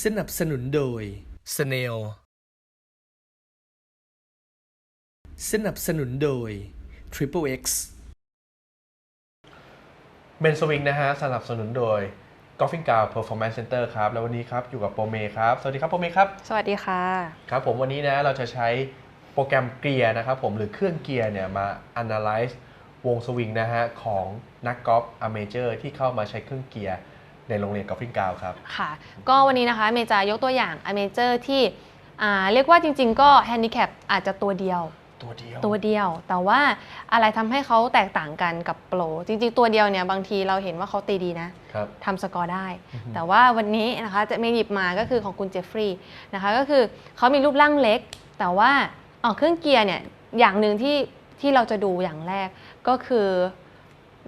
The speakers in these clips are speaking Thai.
สนับสนุนโดย Snail สนับสนุนโดย Triple X เมนสวิงนะฮะสนับสนุนโดย Golfing g o w Performance Center ครับ แล้ววันนี้ครับ อยู่กับโปรเมครับ สวัสดีครับโปรเมครับ สวัสดีค่ะ ครับผมวันนี้นะเราจะใช้โปรแกรมเกียร์นะครับผมหรือเครื่องเกียร์เนี่ยมา analyze วงสวิงนะฮะของนักกอล์ฟอเมเจอร์ที่เข้ามาใช้เครื่องเกียร์ ในโรงเรียน Golfing g o w ครับ ค่ะ ก็วันนี้นะคะเมย์จะยกตัวอย่างอเมเจอร์ที่อ่าเรียกว่าจริง ๆ ก็แฮนดิแคปอาจจะตัวเดียว ตัวเดียว ตัวเดียว แต่ว่าอะไรทำให้เขาแตกต่างกันกับโปร จริง ๆ ตัวเดียวเนี่ยบางทีเราเห็นว่าเขาตีดีนะครับทำสกอร์ได้อือฮึแต่ว่าวันนี้นะคะจะเมย์หยิบมาก็คือของคุณเจฟฟรีย์นะคะก็คือเขามีรูปร่างเล็ก แต่ว่าอ๋อเครื่องเกียร์เนี่ยอย่างหนึ่งที่ที่เราจะดูอย่างแรกก็คือ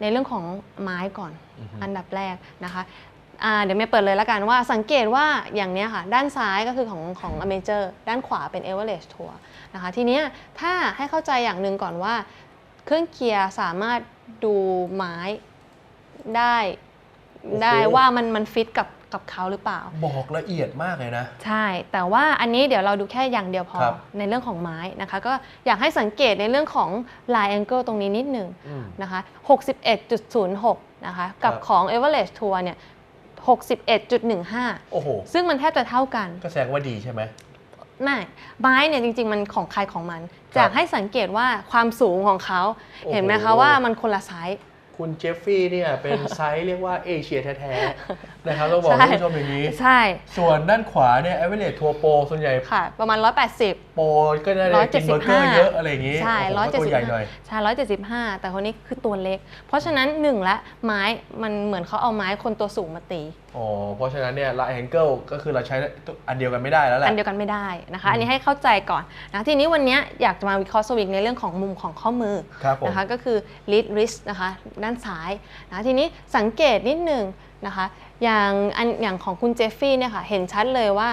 ในเรื่องของไม้ก่อนอือฮึอันดับแรกนะคะอ่าเดี๋ยวเมย์เปิดเลยแล้วกันว่าสังเกตว่าอย่างเนี้ยค่ะ ด้านซ้ายก็คือของของอเมเจอร์ด้านขวาเป็น e v e r a g e Tour นะคะทีเนี้ยถ้าให้เข้าใจอย่างหนึ่งก่อนว่า เครื่องเกียร์สามารถดูไม้ได้โอ้โหได้ว่ามันมันฟิตกับ กับเขาหรือเปล่า บอกละเอียดมากเลยนะ ใช่ แต่ว่าอันนี้เดี๋ยวเราดูแค่อย่างเดียวพอครับในเรื่องของไม้นะคะ ก็อยากให้สังเกตในเรื่องของ line angle ตรงนี้นิดหนึ่งอืมนะคะ 61.06 นะคะ กับครับ ของ average tour เนี่ย 61.15 โอ้โห ซึ่งมันแทบจะเท่ากัน ก็แสดงว่าดีใช่ไหม ไม่ไม้เนี่ยจริง ๆ มันของใครของมัน ครับอยากให้สังเกตว่าความสูงของเขา โอ้โห เห็นไหมคะว่ามันคนละไซส์ คุณเจฟฟี่เนี่ยเป็นไซส์เรียกว่าเอเชียแท้ๆ นะครับต้องบอกใช่คุณผู้ชมอย่างนี้ ใช่ ส่วนด้านขวาเนี่ย a อเวอเร e ทัวร์โปรส่วนใหญ่ค่ะ ประมาณ 180 โปรก็ได้ได้กินเบอร์เกอร์เยอะอะไรอย่างนี้ใช่โอ้โหร้อยก็เจ็ดตัวสิบใหญ่หน่อยใช่ร้อยเจ็ดสิบห้าแต่คนนี้คือตัวเล็ก เพราะฉะนั้นหนึ่งละไม้มันเหมือนเขาเอาไม้คนตัวสูงมาตีอ๋อเพราะฉะนั้นเนี่ยละแองเกิลก็คือเราใช้อันเดียวกันไม่ได้แล้วแหละอันเดียวกันไม่ได้นะคะ อันนี้ให้เข้าใจก่อนนะทีนี้วันนี้อยากจะมาวิเคราะห์สวิงในเรื่องของมุมของข้อมือครับผมนะคะก็คือ lead wrist นะคะด้านซ้ายนะทีนี้สังเกตนิดหนึ่ง นะคะ อย่างอันอย่างของคุณเจฟฟี่เนี่ยค่ะเห็นชัดเลยว่า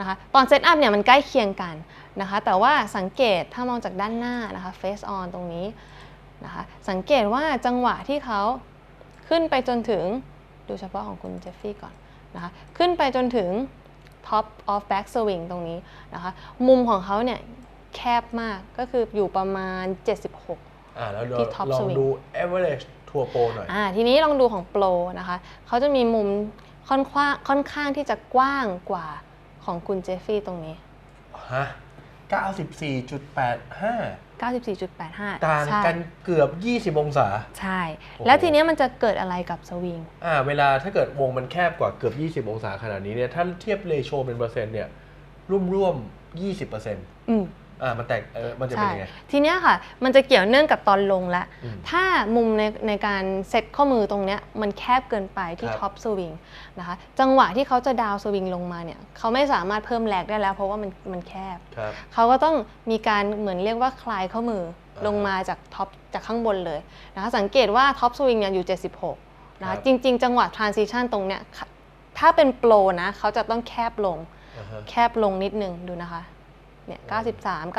นะคะตอนเซตอัพเนี่ยมันใกล้เคียงกันนะคะ แต่ว่าสังเกตถ้ามองจากด้านหน้านะคะ face on ตรงนี้นะคะสังเกตว่าจังหวะที่เขาขึ้นไปจนถึงดูเฉพาะของคุณเจฟฟี่ก่อนนะคะขึ้นไปจนถึง top of back swing ตรงนี้นะคะมุมของเขาเนี่ยแคบมากก็คืออยู่ประมาณ 76 อ่าแล้วเราที่ top ลอง swing ดู average ทัวร์โปรหน่อย อ่าทีนี้ลองดูของโปรนะคะเขาจะมีมุมค่อนข้างค่อนข้างที่จะกว้างกว่าของคุณเจฟฟี่ตรงนี้ฮะ94.85 94.85 ต่างใช่กันเกือบ 20 องศา ใช่โอ้โหแล้วทีเนี้ยมันจะเกิดอะไรกับสวิง อ่า เวลาถ้าเกิดวงมันแคบกว่าเกือบ 20 องศาขนาดนี้เนี่ย ถ้าเทียบเรโชเป็นเปอร์เซ็นต์เนี่ย ร่วมๆ20%เปอร์เซ็นต์อืม อ่ามันแตกเออมันจะเป็นใช่ยังไง ทีเนี้ยค่ะ มันจะเกี่ยวเนื่องกับตอนลงแล้วอืมถ้ามุมในในการเซตข้อมือตรงเนี้ยมันแคบเกินไปที่ครับท็อปสวิงนะคะจังหวะที่เขาจะดาวสวิงลงมาเนี่ยเขาไม่สามารถเพิ่มแรงได้แล้ว เพราะว่ามันมันแคบครับเขาก็ต้องมีการเหมือนเรียกว่าคลายข้อมืออ่าลงมาจากท็อปจากข้างบนเลยนะคะสังเกตว่าท็อปสวิงเนี่ยอยู่ 76นะครัคะบจริง ๆ จังหวะ transition ตรงเนี้ยค่ะถ้าเป็นโปรนะเขาจะต้องแคบลงอ่าฮะแคบลงนิดนึงดูนะคะ เนี่ย93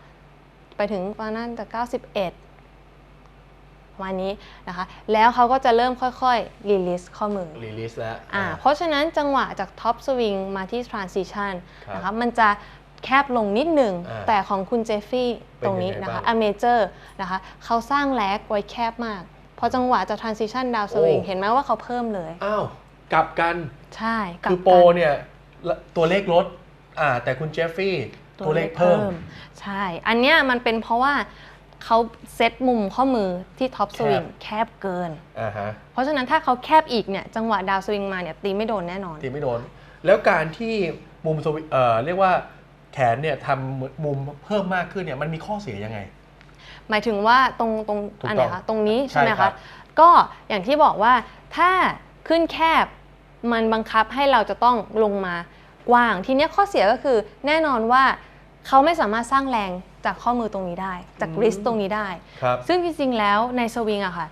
92ไปถึงประมาณจะ91ประมาณนี้นะคะ แล้วเขาก็จะเริ่มค่อยๆ release ข้อมือรีลิสแล้วอ่าเพราะฉะนั้นจังหวะจากท็อปสวิงมาที่ transition ครับนะคะมันจะแคบลงนิดหนึ่งอ่าแต่ของคุณเจฟฟี่เป็นตรงนี้ยังไงนะคะบ้าง a major นะคะเขาสร้างแลกไว้แคบมาก พอจังหวะจะ transition down swing โอ้เห็นไหมว่าเขาเพิ่มเลย อ้าว กลับกัน ใช่กลับคือโปรกันเนี่ยละตัวเลขลด อ่าแต่คุณเจฟฟี่ตัวเลขเพิ่ม ใช่ อันเนี้ยมันเป็นเพราะว่าเขาเซตมุมข้อมือที่ท็อปสวิงแคบแคบเกิน อ่าฮะ เพราะฉะนั้นถ้าเขาแคบอีกเนี่ยจังหวะดาวสวิงมาเนี่ยตีไม่โดนแน่นอน ตีไม่โดน แล้วการที่มุมสวิเอ่อเรียกว่าแขนเนี่ยทำมุมเพิ่มมากขึ้นเนี่ยมันมีข้อเสียยังไง หมายถึงว่าตรงตรงถูกต้องอันไหนคะตรงนี้ใช่ใช่ไหมครัคะบก็อย่างที่บอกว่าถ้าขึ้นแคบมันบังคับให้เราจะต้องลงมา กว้าง ทีเนี้ยข้อเสียก็คือแน่นอนว่าเขาไม่สามารถสร้างแรงจากข้อมือตรงนี้ได้ จากริสตรงนี้ได้ครับซึ่งจริงๆแล้วในสวิงอะค่ะ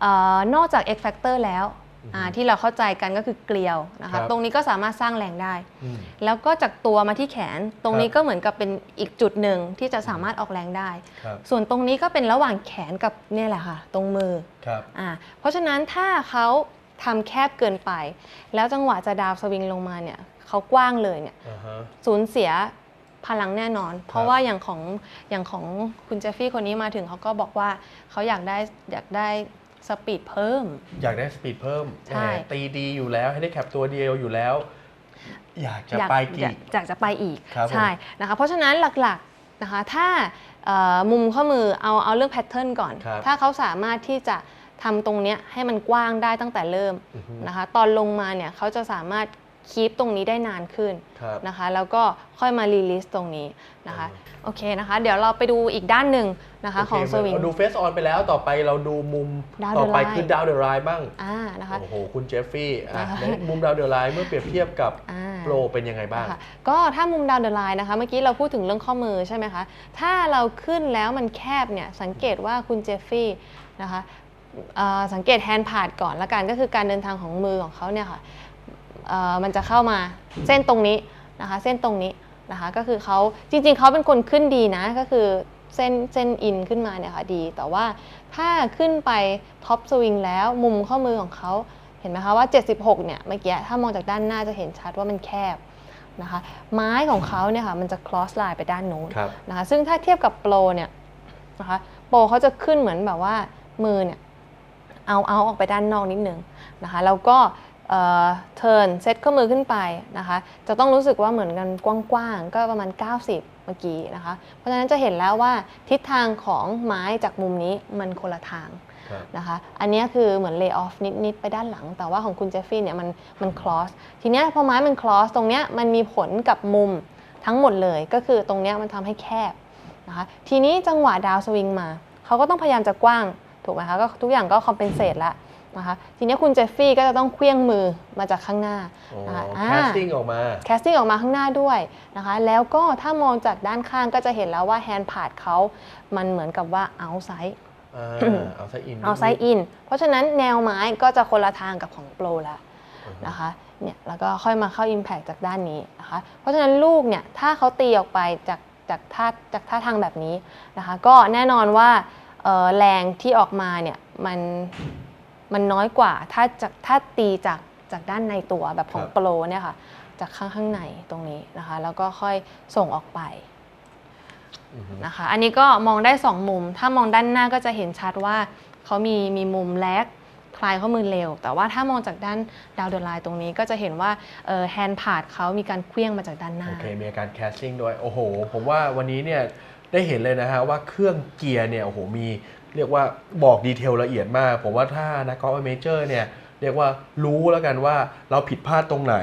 เออนอกจาก X Factor แล้วอ่าที่เราเข้าใจกันก็คือเกลียวนะครัคะบตรงนี้ก็สามารถสร้างแรงได้อืมแล้วก็จากตัวมาที่แขนตรงนี้ครับก็เหมือนกับเป็นอีกจุดหนึ่งที่จะสามารถออกแรงได้ครับส่วนตรงนี้ก็เป็นระหว่างแขนกับเนี่ยแหละค่ะ ตรงมือครับอ่าเพราะฉะนั้นถ้าเขาทำแคบเกินไป แล้วจังหวะจะดาวสวิงลงมาเนี่ย เขากว้างเลยเนี่ยอ่าฮะสูญเสียพลังแน่นอน เพราะว่าอย่างของอย่างของคุณเจฟฟี่คนนี้มาถึงเขาก็บอกว่าเขาอยากได้อยากได้สปีดเพิ่ม อยากได้สปีดเพิ่มใช่แหมตีดีอยู่แล้วให้ได้แคปตัวเดียวอยู่แล้ว อยากจะอยากไปอกี่ยากอยากจะไปอีกครับผมใช่นะคะเพราะฉะนั้นหลักๆนะคะถ้าเอ่อมุมข้อมือเอาเอาเรื่องแพทเทิร์นก่อนครับถ้าเขาสามารถที่จะทำตรงเนี้ยให้มันกว้างได้ตั้งแต่เริ่มอือฮึนะคะตอนลงมาเนี่ยเขาจะสามารถ คีปตรงนี้ได้นานขึ้นครับ นะคะ แล้วก็ค่อยมารีลิสตรงนี้นะคะอ่าโอเคนะคะ เดี๋ยวเราไปดูอีกด้านหนึ่งนะคะของโเคสวิงเราดูเฟสออนไปแล้วต่อไปเราดูมุม Down ต่อ the ไป line คือดาวเดอะไลน์บ้าง อ่านะคะ โอ้โห คุณเจฟฟี่อะนะคะ ในมุมดาวเดอะไลน์เมื่อเปรียบเทียบกับอ่า โปรเป็นยังไงบ้าง ค่ะก็ถ้ามุมดาวเดอะไลน์นะคะ เมื่อกี้เราพูดถึงเรื่องข้อมือใช่ไหมคะ ถ้าเราขึ้นแล้วมันแคบเนี่ย สังเกตว่าคุณเจฟฟี่นะคะเอ่อสังเกตแฮนด์พาดก่อนละกันก็คือการเดินทางของมือของเขาเนี่ยค่ะเอ่อ มันจะเข้ามาเส้นตรงนี้นะคะ เส้นตรงนี้นะคะ ก็คือเขาจริงๆเขาเป็นคนขึ้นดีนะ ก็คือเส้นเส้นอินขึ้นมาเนี่ยค่ะดี แต่ว่าถ้าขึ้นไปท็อปสวิงแล้วมุมข้อมือของเขาเห็นไหมคะว่า 76 เนี่ยเมื่อกี้ถ้ามองจากด้านหน้าจะเห็นชัดว่ามันแคบนะคะ ไม้ของเขาเนี่ยค่ะมันจะ cross line ไปด้านนู้นครับนะคะ ซึ่งถ้าเทียบกับโปรเนี่ยนะคะโปรเขาจะขึ้นเหมือนแบบว่ามือเนี่ยเอาเอาออกไปด้านนอกนิดนึงนะคะ แล้วก็ เทิร์นเซตข้อมือขึ้นไปนะคะ จะต้องรู้สึกว่าเหมือนกันกว้างๆ ก็ประมาณ 90 เมื่อกี้นะคะ เพราะฉะนั้นจะเห็นแล้วว่าทิศทางของไม้จากมุมนี้มันคนละทางครับนะคะ อันเนี้ยคือเหมือน lay off นิด ๆ ไปด้านหลัง แต่ว่าของคุณเจฟฟี่เนี่ยมันมัน cross ทีเนี้ยพอไม้มัน cross ตรงเนี้ยมันมีผลกับมุมทั้งหมดเลย ก็คือตรงเนี้ยมันทำให้แคบนะคะ ทีนี้จังหวะดาวสวิงมา เขาก็ต้องพยายามจะกว้าง ถูกไหมคะ ก็ทุกอย่างก็ compensate แล้ว นะคะทีเนี้ยคุณเจฟฟี่ก็จะต้องเคลี้ยงมือมาจากข้างหน้าอ๋อนะคะแคสติ้งออกมาแคสติ้งออกมาข้างหน้าด้วยนะคะแล้วก็ถ้ามองจากด้านข้างก็จะเห็นแล้วว่าแฮนด์พาดเขามันเหมือนกับว่า outside อ่าเอาซะอินเอาไซด์อินเพราะฉะนั้นแนวไม้ก็จะคนละทางกับของโปรแล้วนะคะเนี่ยแล้วก็ค่อยมาเข้า Impact จากด้านนี้นะคะเพราะฉะนั้นลูกเนี่ยถ้าเขาตีออกไปจากจากท่าจากท่าทางแบบนี้นะคะก็แน่นอนว่าเอ่อแรงที่ออกมาเนี่ยมัน มันน้อยกว่าถ้าจากถ้าตีจากจากด้านในตัวแบบของโปรเนี่ยค่ะ จากข้างข้างในตรงนี้นะคะ แล้วก็ค่อยส่งออกไปอือฮึนะคะ อันนี้ก็มองได้ 2 มุม ถ้ามองด้านหน้าก็จะเห็นชัดว่าเขามีมีมุมแลกคลายข้อมือเร็ว แต่ว่าถ้ามองจากด้านดาวเดอไลน์ตรงนี้ก็จะเห็นว่าแฮนด์พาดเขามีการเคลี้ยงมาจากด้านหน้า โอเค มีการแคสติ้งด้วย โอ้โห ผมว่าวันนี้เนี่ยได้เห็นเลยนะฮะว่าเครื่องเกียร์เนี่ยโอ้โหมี เรียกว่าบอกดีเทลละเอียดมาก ผมว่าถ้านักกอล์ฟเมเจอร์เนี่ยเรียกว่ารู้แล้วกันว่าเราผิดพลาดตรงไหน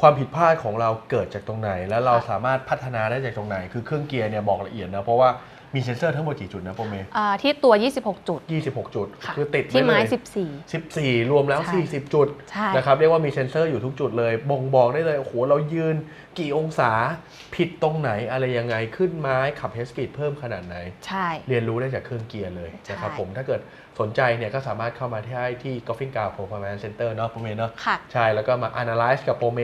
ความผิดพลาดของเราเกิดจากตรงไหน แล้วเราสามารถพัฒนาได้จากตรงไหน คือเครื่องเกียร์เนี่ยบอกละเอียดนะเพราะว่า มีเซ็นเซอร์ทั้งหมดกี่จุดนะโปรเมอ่าที่ตัว 26 จุด 26 จุดค่ะคือติดที่ไม้ ว้เลย14 14 รวมแล้ว ใช่40 จุดใช่ นะครับเรียกว่ามีเซ็นเซอร์อยู่ทุกจุดเลย บ่งบอกได้เลย โอ้โห เรายืนกี่องศาผิดตรงไหนอะไรยังไงขึ้นไม้ขับเฮสปีดเพิ่มขนาดไหน ใช่ เรียนรู้ได้จากเครื่องเกียร์เลยนะครับใช่ ผมถ้าเกิดสนใจเนี่ยก็สามารถเข้ามาที่ที่ Golfing Car Performance Center เนาะโปรเมเนาะค่ะ ใช่ แล้วก็มา analyze กับโปรเม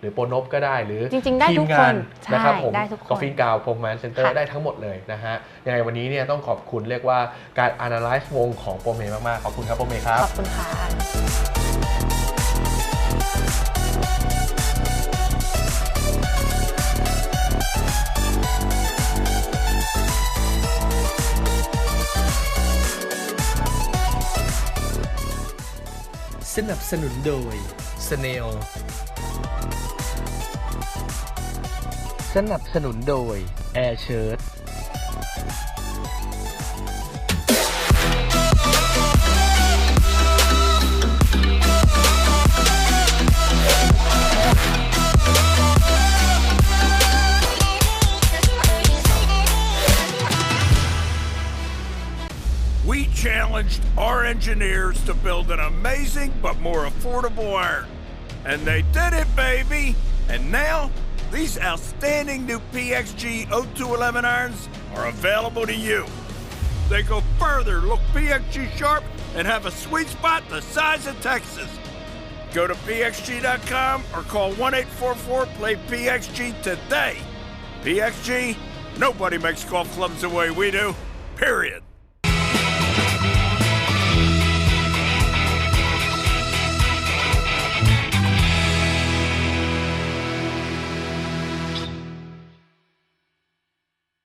หรือโปรนบก็ได้หรือจริงๆได้ทีทุมกงานคนใช่นะครับผมได้ทุกคน Golfing Car Performance Center ค่ะได้ทั้งหมดเลยนะฮะยังไงวันนี้เนี่ยต้องขอบคุณเรียกว่าการ analyze วงของโปรเมมากๆ ขอบคุณครับโปรเมครับ ขอบคุณค่ะสนับสนุนโดย Snail สนับสนุนโดย Air Shirt We challenged our engineers to build an amazing but more affordable iron. And they did it, baby! And now, these outstanding new PXG 0211 irons are available to you. They go further, look PXG sharp, and have a sweet spot the size of Texas. Go to pxg.com or call 1 844 play PXG today. PXG, nobody makes golf clubs the way we do, period.